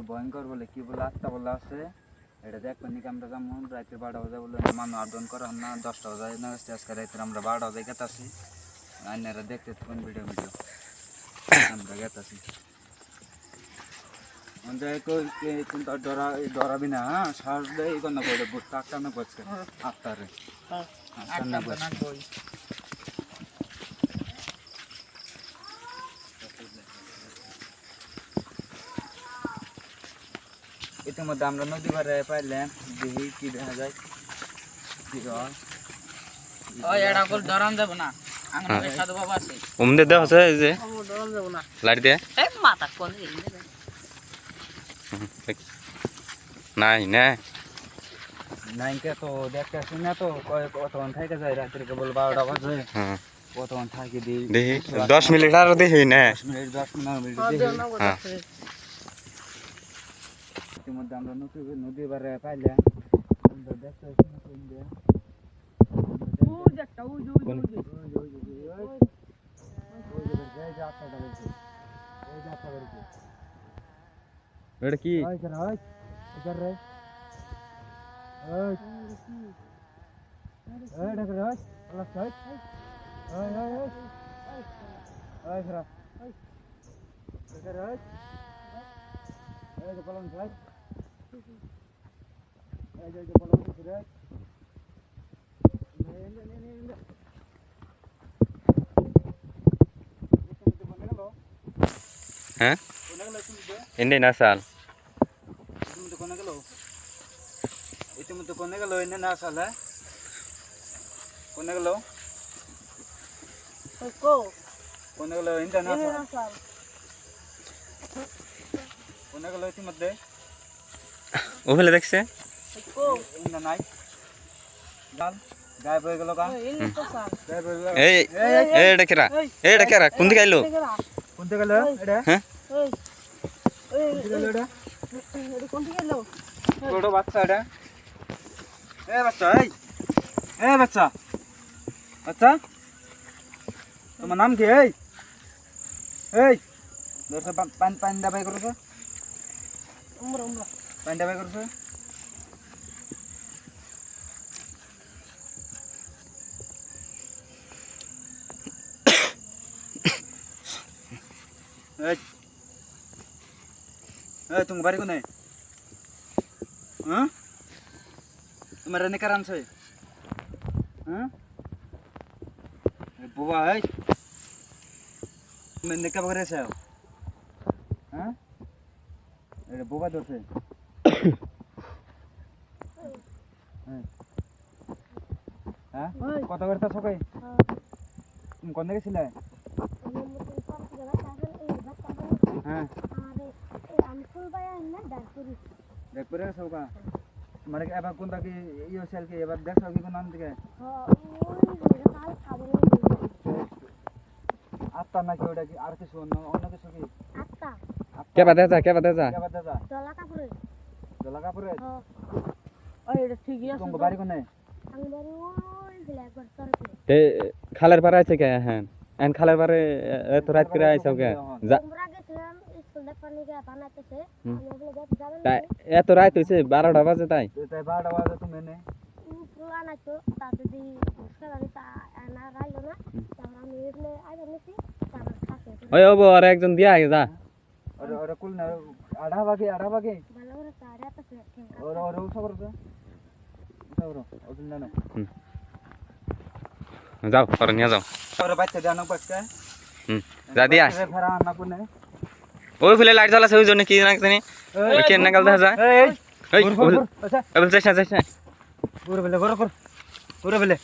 বলে ভয়ঙ্কর বলে কি বলে আটটা বলে আছে এটা দেখবেন নাকি আমরা যেমন রাত্রে বারোটা বাজে বলে মানুষ আটজন করা না দশটা বাজে না আজকে রাত্রে আমরা বারোটা বাজে গেতাছি। আইনারা দেখতে থাকুন ভিডিও ভিডিও আমরা গেতাছি। কিন্তু ডরা ডরাবি না হ্যাঁ? সাহস দেয় এই না করে বুট কাকটা না আটটা না বসছে ইতিমধ্যে আমরা নদী পাড়ে পাইলাম দেখি কি দেখা যায়? কি হয় ওই এটা কল ডরান যাব না। আঙ্গনে সাধু বাবা আছে। উমদে দেওয়া আছে এই যে। ডরান যাব না। লাইট দিয়ে এই মাথা কোন নাই না নাইনকে তো দেখতে আসি না তো কতক্ষণ থেকে যায় রাত্রে কেবল বারোটা বাজে। হ্যাঁ। কতক্ষণ থাকি দিই? দশ মিনিট আর দেখি না দশ মিনিট দশ মিনিট হ্যাঁ। ইতিমধ্যে আমরা নদী নদী পাড়ে পাইলাম আমরা দেখতে আসি না কোন দিয়ে। ওই যে, ওই যে, ওই যে, ওই যে, ওই। ওই যে বেরোচ্ছে, এই যে আটটা বেরোচ্ছে। এই যে আটটা বেরোচ্ছে। এটা কি ওই যে, ওই, এই যে রে। ওই। ওই ঢাকা রে, ওই। আল্লাহ, ওই। ওই, ওই, ওই। ওই ফেরা। ও ফেলে দেখছে হয়ে তো হয়ে কেরা কেরা কোন দিকে আইলো হ্যাঁ তোমার নাম কি এই এই পান পান দাবাই করছে উমরা উমরা পান দাবাই করছে তুমি বাড়ি কোনে হ্যাঁ? তোমার এনে কার আনছে? হ্যাঁ? বুবা তুমি নেকা বগরে আছো হ্যাঁ? বুবা ধরছে। হ্যাঁ? কত করতে সকাই তুমি কোন দিকে ছিলে? হ্যাঁ। দেখ করে সৌকা মানে কি এবার কোনটা কি ইয়ে সেল কি? এবার দেখছ কি কোন নাম থেকে? আত্মা নাকি ওটা কি? আর কিছু অন্য অন্য কিছু কি? আত্মা। কে বাদে যা কে বাদে যা কে বাদ দাদা দলা কাপড়ে ওই এটা ঠিকই আছে তোমার বাড়ি কোনে? তে খালের পারে আছে কে? হ্যাঁ। এন খালের পারে এত রাত করে আইছাও কে। এত রাত হইছে বারোটা বাজে তাই। তাই বারোটা বাজে তুমি এনে। ওই ওবো আর একজন দিয়া যা। ওরে ওরে কুল না আড়া বাকি আড়া বাকি না না যাও পরে নিয়ে যাও যা দিয়া ওই ফুলে লাইট জ্বালাছে ওই জন্য কি না জানি কে নাগাল দেখা যায় এই না না পুরো বেলে গরো কর পুরো বেলে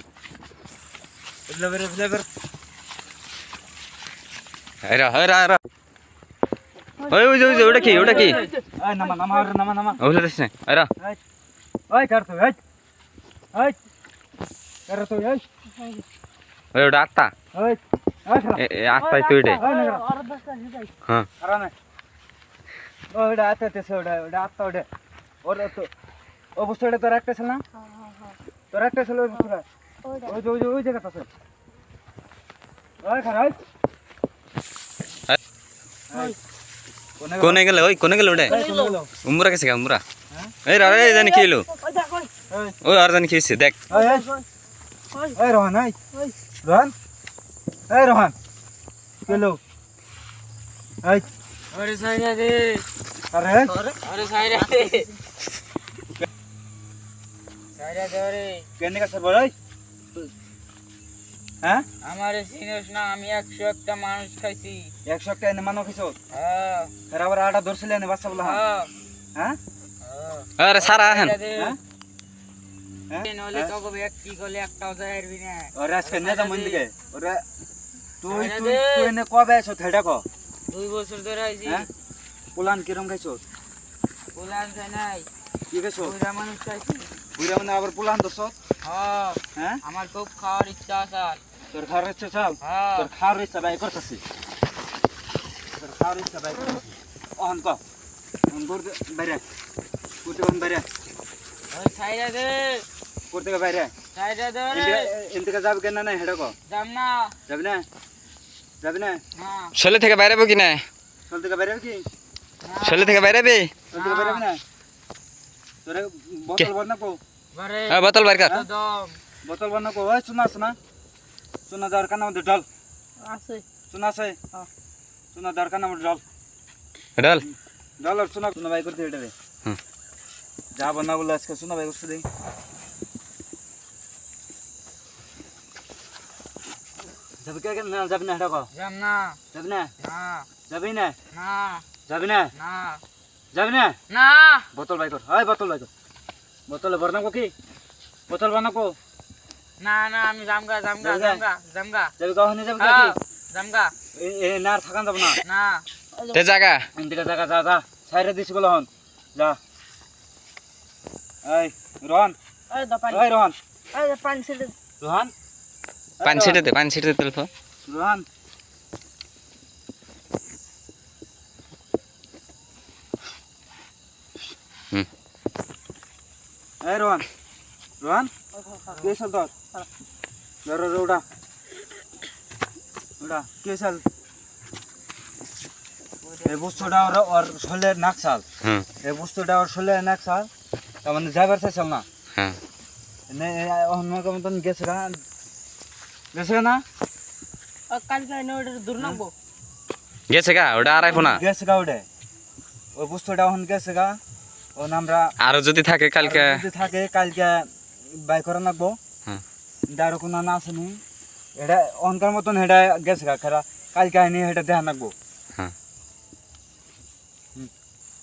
বেলে বেলে বেলে বেলে হেরা হেরা হেরা ওই ওই ওই ওটা কি ওটা কি? এই নামা নামা ওরে নামা নামা। ফুলে যাইছ না। এই ওই কার তো এই। এই কার তো এই। ওই ওটা তো আর হ্যাঁ। না তেছে আত্তা ওটা ওর তো ও বস্তুটা তোর একটা ছিল না? তোর একটা ছিল ওই বস্তুটা ওই যে ওই যে ওই জায়গাটা আছে। ওই খারাপ এই। কোনে কোনে গেলে? ওই কোনে গেলে ওটা উমরা গা উমরা? এই রে এই জানি হলো ওই আর জানি কি হয়েছে দেখ। এই রোহন এই রোহন এই রোহন কেলো এই। ওরে সাইরা দে আরে। ওরে সাইরা দে সাইরা দে ওরে কেনে কাছে বড়াই হ্যাঁ? আমারে চিনিস না আমি একশো একটা মানুষ খাইছি। একশো একটা এনে মানো কিছু হ্যাঁ। এর আবার আটা ধরছিলে এনে বাচ্চা বলা? হ্যাঁ। হ্যাঁ? হ্যাঁ আরে সারা হেন সাইরা দে। হ্যাঁ? হ্যাঁ? নইলে তোকে একটাও যাইরবি না। ওরে আজকে নিয়ে যাম দিকে ওরে তুই তুই তুই এনে কবে আছো থেডা কো দুই বছর ধরে আইছি। হ্যাঁ? পুলান কিরম খাইছো? পুলান খাই নাই। কি খাইছো? মানুষ খাইছি। বুড়া মানে আবার পুলান দছ হ্যাঁ হ্যাঁ? আমার খুব খাওয়ার ইচ্ছা আছে। তোর খাওয়ার ইচ্ছা চাও হ্যাঁ। তোর খাওয়ার ইচ্ছা বাই করতেছি। তোর খাওয়ার ইচ্ছা বাই করতেছি। অহন ক অহন করতে বাইরে করতে কোন বাইরে ওই সাইরা দে। করতে কে বাইরে সাইরা দে এনতে যাবে কেন না হেডা কো। যাম না। যাবি না? যাবি না? না শৈলে থেকে বাইরে কি না? চলতে কে বাইরে কি? না থেকে বাইরে বে চলতে কে বাইরে না? তোরে বোতল বন্ধ কো? ঘরে হ্যাঁ বোতল বাইর কর। বোতল বন্ধ কো ওই শোনা শোনা শোনা দরকার না মধ্যে ডল আছে। শোনা আছে? শোনা দরকার না মধ্যে ডল ডাল ডল আর শোনা শোনা বাই করতে এটা রে। হুম। যা বন্না বলে আজকে শোনা বাই করতে দে যাবি কে না যাবি না হেডা কো। যাম না। যাবি না? না। যাবি না? না। যাবি না? না। যাবি না? না। বোতল বাই কর। হয় বোতল বাই কর। বোতলে বর্ণাকো কি? বোতল বানাকো না না আমি জামগা জামগা জামগা? জামগা যাবি যাবি হ্যাঁ কি জামগা। এ না আর থাকান যাব না। না। তে জায়গা এদিকে জায়গা যা যা। সাইরে দিছি বলে হন। যা। এই রোহন। ওই দা পানি। এই রোহন। দা পানি ছেড়ে রোহন? এই পানি ছিটে দে পানি ছিটে তেল রোহন এই রোহন। রোহন? কে চল তোর? ধর উড়া উড়া কে চল এই বস্তুটা ওর ওর শরীরে নাকশাল হুম। এই বস্তুটা ওর শরীরে নাকশাল তার মানে যাইবার চাইছাল না? হ্যাঁ। নে অন্য মতন গেছে গা গেছে না? ওটা গেছে গা ওটা আর আইফো গেছে গা ওটা। ওই বস্তুটা এখন গেছে গা। ওন আমরা আরও যদি থাকে কালকে যদি থাকে কালকে বাই করে হুম। দাঁড়ো কোনো না আসেনি এটা অনকার মতন হেটা গেছে গা খারা কালকে আইনি রাখব হ্যাঁ। হুম।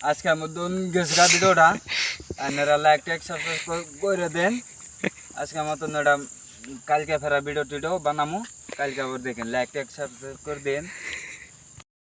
আজকের মতন গেছে গা ভিডিওটা। আপনারা লাইক টেক সাবস্ক্রাইব করে দেন। আজকের মতন এটা কালকে ফেরা ভিডিও টিডিও বানামু। কালকে আবার দেখেন লাইক টেক সাবস্ক্রাইব করে দেন।